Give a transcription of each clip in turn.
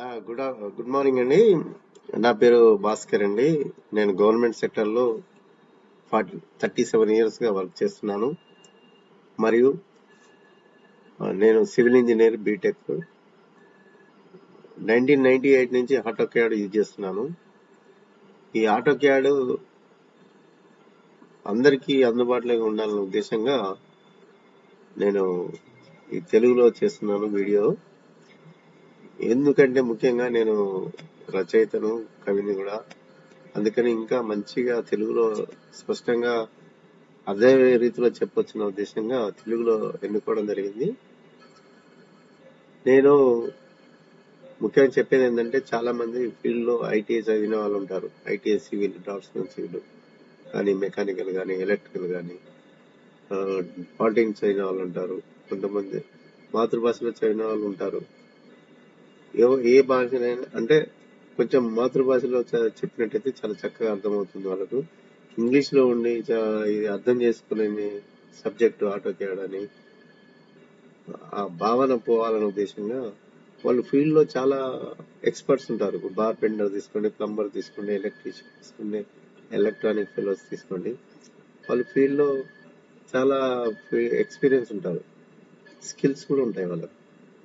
Good ఆ- good morning అండి. నా పేరు భాస్కర్ అండి. నేను గవర్నమెంట్ సెక్టర్లో ఫార్టీ థర్టీ సెవెన్ ఇయర్స్గా వర్క్ చేస్తున్నాను. మరియు నేను civil engineer BTech. Nineteen ninety eight నుంచి ఆటో క్యాడ్ యూజ్ చేస్తున్నాను. ఈ ఆటో క్యాడ్ అందరికీ అందుబాటులో ఉండాలనే ఉద్దేశంగా నేను ఈ తెలుగులో చేస్తున్నాను వీడియో. ఎందుకంటే ముఖ్యంగా నేను రచయితను కవిని కూడా. అందుకని ఇంకా మంచిగా తెలుగులో స్పష్టంగా అదే రీతిలో చెప్పొచ్చిన ఉద్దేశంగా తెలుగులో ఎన్నుకోవడం జరిగింది. నేను ముఖ్యంగా చెప్పేది ఏంటంటే చాలా మంది ఫీల్డ్లో ఐటీఐ చదివిన వాళ్ళు ఉంటారు. ITI civil draftsmen civil. కానీ మెకానికల్ కానీ ఎలక్ట్రికల్ కానీ పాలిటింగ్ చదివిన వాళ్ళు ఉంటారు. కొంతమంది మాతృభాషలో చదివిన వాళ్ళు ఉంటారు. ఏ భాషనైనా అంటే కొంచెం మాతృభాషలో చెప్పినట్టయితే చాలా చక్కగా అర్థమవుతుంది వాళ్ళకు. ఇంగ్లీష్లో ఉండి చా- ఇది అర్థం చేసుకునే సబ్జెక్టు ఆటో క్యాడ్ అని ఆ భావన పోవాలనే ఉద్దేశంగా వాళ్ళు ఫీల్డ్లో చాలా ఎక్స్పర్ట్స్ ఉంటారు. ఇప్పుడు బార్ పెండర్ తీసుకోండి ప్లంబర్ తీసుకోండి ఎలక్ట్రీషియన్ తీసుకోండి ఎలక్ట్రానిక్ ఫెలోస్ తీసుకోండి. వాళ్ళు ఫీల్డ్లో చాలా ఎక్స్పీరియన్స్ ఉంటారు. స్కిల్స్ కూడా ఉంటాయి వాళ్ళకి.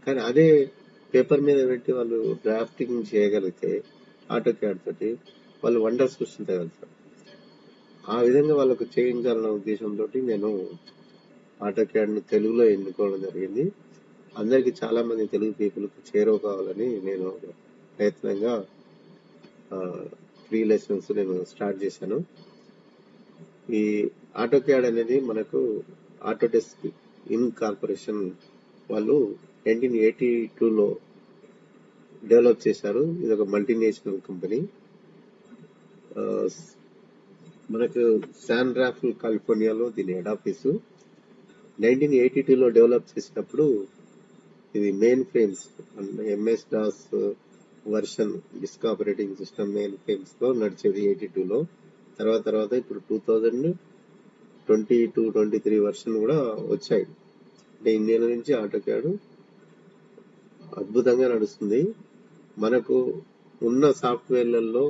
కానీ అదే పేపర్ మీద పెట్టి వాళ్ళు డ్రాఫ్టింగ్ చేయగలిగితే ఆటో క్యాడ్ తోటి వాళ్ళు వండర్ సృష్టించగలుగుతారు ఆ విధంగా వాళ్ళకు చేయించాలన్న ఉద్దేశంతో నేను ఆటో క్యాడ్ను తెలుగులో ఎన్నుకోవడం జరిగింది. అందరికి చాలా మంది తెలుగు పీపుల్కి చేరువ కావాలని నేను ప్రయత్నంగా ఫ్రీ లెసన్స్ నేను స్టార్ట్ చేశాను. ఈ ఆటో క్యాడ్ అనేది మనకు ఆటోడెస్క్ ఇన్ కార్పొరేషన్ వాళ్ళు నైన్టీన్ ఎయిటీ టూలో డెవలప్ చేశారు. ఇది ఒక మల్టీనేషనల్ కంపెనీ. మనకు శాన్ రాఫెల్ కాలిఫోర్నియాలో దీని హెడ్ ఆఫీసు. నైన్టీన్ ఎయిటీ టూలో డెవలప్ చేసినప్పుడు ఇది main frames MS DOS version disk operating system main ఫ్రేమ్స్లో నడిచేది ఎయిటీ టూలో. తర్వాత తర్వాత ఇప్పుడు two thousand twenty two twenty three version కూడా వచ్చాయి. అంటే ఇండియా నుంచి ఆటో అద్భుతంగా నడుస్తుంది. మనకు ఉన్న సాఫ్ట్వేర్లలో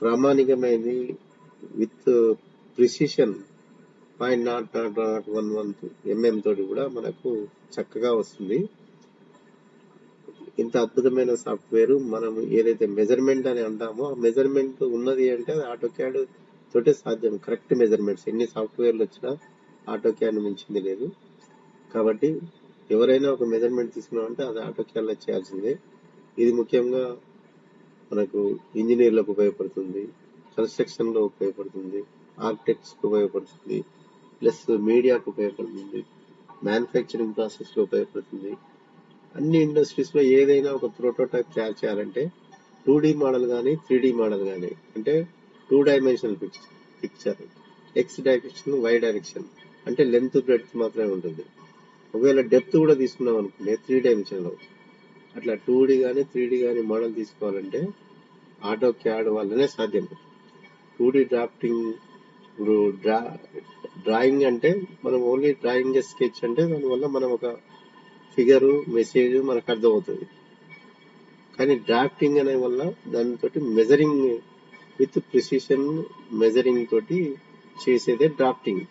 ప్రామాణికమైనది with precision point nought nought nought one one mm తోటి కూడా మనకు చక్కగా వస్తుంది. ఇంత అద్భుతమైన సాఫ్ట్వేర్ మనం ఏదైతే మెజర్మెంట్ అని అంటామో ఆ మెజర్మెంట్ ఉన్నది అంటే అది ఆటో క్యాడ్ తోటే సాధ్యం. కరెక్ట్ మెజర్మెంట్స్ ఎన్ని సాఫ్ట్వేర్లు వచ్చినా ఆటో క్యాడ్ మించింది లేదు. కాబట్టి ఎవరైనా ఒక మెజర్మెంట్ తీసుకున్నామంటే అది ఆటో క్యాడ్లో చేయాల్సిందే. ఇది ముఖ్యంగా మనకు ఇంజనీర్లకు ఉపయోగపడుతుంది కన్స్ట్రక్షన్లో ఉపయోగపడుతుంది ఆర్కిటెక్ట్స్కు ఉపయోగపడుతుంది ప్లస్ మీడియాకు ఉపయోగపడుతుంది మ్యానుఫ్యాక్చరింగ్ ప్రాసెస్లో ఉపయోగపడుతుంది. అన్ని ఇండస్ట్రీస్లో ఏదైనా ఒక ప్రోటోటైప్ తయారు చేయాలంటే టూ డి మోడల్ కానీ త్రీ డి మోడల్ కానీ అంటే two dimensional picture X direction Y direction అంటే లెంత్ బ్రెడ్త్ మాత్రమే ఉంటుంది. ఒకవేళ డెప్త్ కూడా తీసుకున్నాం అనుకుంటే త్రీ డైమెన్షన్ అవుతుంది. అట్లా టూ డి కానీ త్రీ డి కానీ మోడల్ తీసుకోవాలంటే ఆటో క్యాడ్ వల్లనే సాధ్యం. టూ డి డ్రాఫ్టింగ్ ఇప్పుడు డ్రా డ్రాయింగ్ అంటే మనం ఓన్లీ డ్రాయింగ్ స్కెచ్ అంటే దానివల్ల మనం ఒక ఫిగర్ మెసేజ్ మనకు అర్థమవుతుంది. కానీ డ్రాఫ్టింగ్ అనే వల్ల దానితో మెజరింగ్ విత్ ప్రిసిషన్ మెజరింగ్ తోటి చేసేదే డ్రాఫ్టింగ్.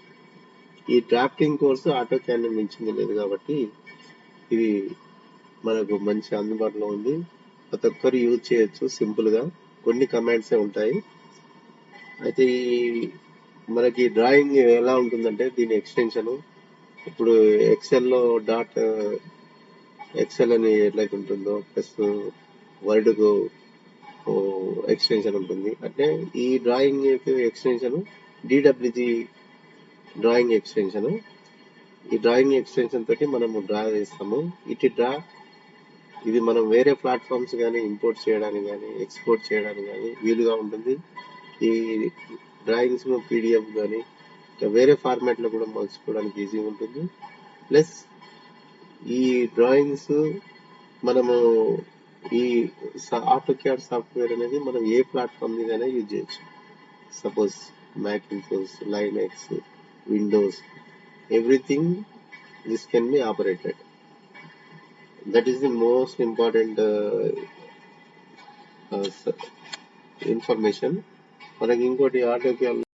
ఈ డ్రాఫ్టింగ్ కోర్సు ఆటో క్యాన్ మించింది లేదు కాబట్టి ఇది మనకు మంచి అందుబాటులో ఉంది. ప్రతి ఒక్కరు యూజ్ చేయొచ్చు సింపుల్గా. కొన్ని కమాండ్సే ఉంటాయి. అయితే ఈ మనకి డ్రాయింగ్ ఎలా ఉంటుందంటే దీని ఎక్స్టెన్షన్. ఇప్పుడు ఎక్సెల్లో డాట్ ఎక్సెల్ అని ఎట్లయితే ఉంటుందో ప్లస్ వర్డ్కు ఎక్స్టెన్షన్ ఉంటుంది. అంటే ఈ drawing extension DWG drawing extension. ఈ డ్రాయింగ్ ఎక్స్టెన్షన్ తోటి మనము డ్రా చేస్తాము. ఇటు డ్రా ఇది మనం వేరే ప్లాట్ఫామ్స్ కానీ ఇంపోర్ట్ చేయడానికి కానీ ఎక్స్పోర్ట్ చేయడానికి కానీ వీలుగా ఉంటుంది. ఈ డ్రాయింగ్స్ పీడిఎఫ్ కానీ ఇంకా వేరే ఫార్మాట్లో కూడా మలుచుకోవడానికి ఈజీగా ఉంటుంది. ప్లస్ ఈ డ్రాయింగ్స్ మనము ఈ ఆటో క్యాడ్ సాఫ్ట్వేర్ అనేది మనం ఏ ప్లాట్ఫామ్ మీదైనా యూజ్ చేయొచ్చు. Suppose Macintosh Linux Windows everything this can be operated that is the most important information మనకి ఇంకోటి ఆటోకేల్